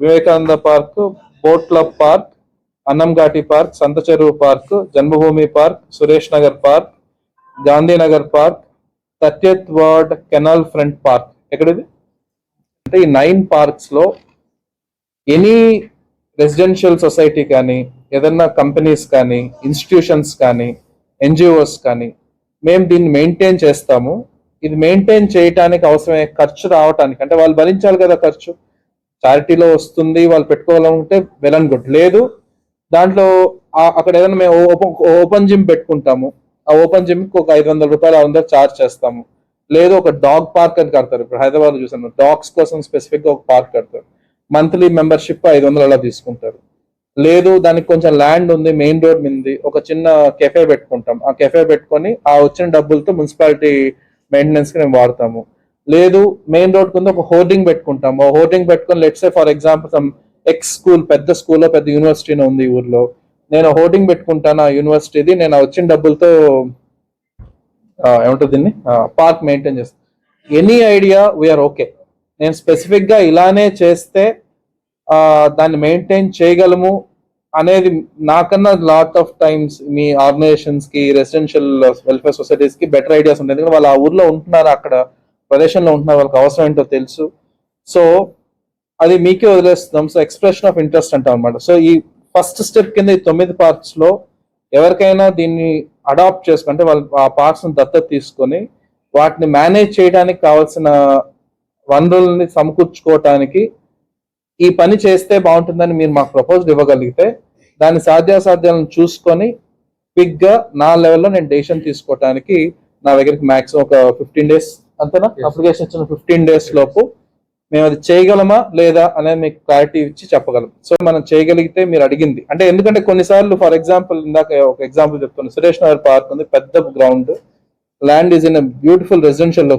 Vivekananda park boat park Annamghati park Santha Cheruvu park Janmabhoomi park Suresh Nagar park Gandhinagar park తత్యత్ ward canal front park. ఎక్కడిది? అంటే ఈ nine పార్క్స్లో any residential society కానీ ఏదన్నా companies కానీ institutions కానీ NGOs కానీ మేము దీన్ని మెయింటైన్ చేస్తాము. ఇది మెయింటైన్ చేయటానికి అవసరమయ్యే ఖర్చు రావటానికి అంటే వాళ్ళు భరించాలి కదా ఖర్చు. చారిటీలో వస్తుంది వాళ్ళు పెట్టుకోవాలంటే వెల్ అండ్ గుడ్ లేదు దాంట్లో అక్కడ ఏదైనా మేము ఓపెన్ ఓపెన్ జిమ్ పెట్టుకుంటాము. ఆ ఓపెన్ జిమ్కి ఒక ఐదు వందల రూపాయలు అందరూ చార్జ్ చేస్తాము. లేదు ఒక డాగ్ పార్క్ అని కడతారు. ఇప్పుడు హైదరాబాద్ చూసాను డాగ్స్ కోసం స్పెసిఫిక్గా ఒక పార్క్ కడతారు. మంత్లీ మెంబర్షిప్ ఐదు వందలు అలా తీసుకుంటారు. లేదు దానికి కొంచెం ల్యాండ్ ఉంది మెయిన్ రోడ్ మింది. ఒక చిన్న కెఫే పెట్టుకుంటాం. ఆ కెఫే పెట్టుకొని ఆ వచ్చిన డబ్బులతో మున్సిపాలిటీ మెయింటెనెన్స్కి మేము వాడతాము. లేదు మెయిన్ రోడ్ కింద ఒక హోర్డింగ్ పెట్టుకుంటాం. ఆ హోర్డింగ్ పెట్టుకొని let's for example some X school పెద్ద స్కూల్లో పెద్ద యూనివర్సిటీనే ఉంది ఈ ఊర్లో. నేను హోర్డింగ్ పెట్టుకుంటాను ఆ యూనివర్సిటీది నేను వచ్చిన డబ్బులతో ఏమంటుంది దీన్ని? పార్క్ మెయింటైన్ చేస్తాను any idea we are okay నేను స్పెసిఫిక్గా ఇలానే చేస్తే దాన్ని మెయింటైన్ చేయగలము అనేది నాకన్నా లాట్ ఆఫ్ టైమ్స్ మీ ఆర్గనైజేషన్స్కి రెసిడెన్షియల్ వెల్ఫేర్ సొసైటీస్కి బెటర్ ఐడియాస్ ఉంటాయి ఎందుకంటే వాళ్ళు ఆ ఊర్లో ఉంటున్నారు అక్కడ. ప్రదేశంలో ఉంటున్నారు వాళ్ళకి అవసరం ఏంటో తెలుసు. సో అది మీకే వదిలేస్తున్నాం. సో ఎక్స్ప్రెషన్ ఆఫ్ ఇంట్రెస్ట్ అంటాం అనమాట సో ఈ ఫస్ట్ స్టెప్ కింద ఈ తొమ్మిది పార్ట్స్లో ఎవరికైనా దీన్ని అడాప్ట్ చేసుకుంటే వాళ్ళు ఆ పార్ట్స్ని దత్తత తీసుకొని వాటిని మేనేజ్ చేయడానికి కావాల్సిన వనరుల్ని సమకూర్చుకోవటానికి ఈ పని చేస్తే బాగుంటుందని మీరు మాకు ప్రపోజల్ ఇవ్వగలిగితే దాని సాధ్యాసాధ్యాలను చూసుకొని క్విక్ నా లెవెల్లో నేను డెసిషన్ తీసుకోవటానికి నా దగ్గరికి మ్యాక్సిమం ఒక ఫిఫ్టీన్ డేస్ అంతేనా. అప్లికేషన్ ఇచ్చిన ఫిఫ్టీన్ డేస్ లోపు మేము అది చేయగలమా లేదా అనేది మీకు క్లారిటీ ఇచ్చి చెప్పగలం. సో మనం చేయగలిగితే మీరు అడిగింది. అంటే ఎందుకంటే కొన్నిసార్లు ఫర్ ఎగ్జాంపుల్ ఇందాక ఒక ఎగ్జాంపుల్ చెప్తాను సురేష్ నగర్ పార్క్ ఉంది పెద్ద ground land is in beautiful residential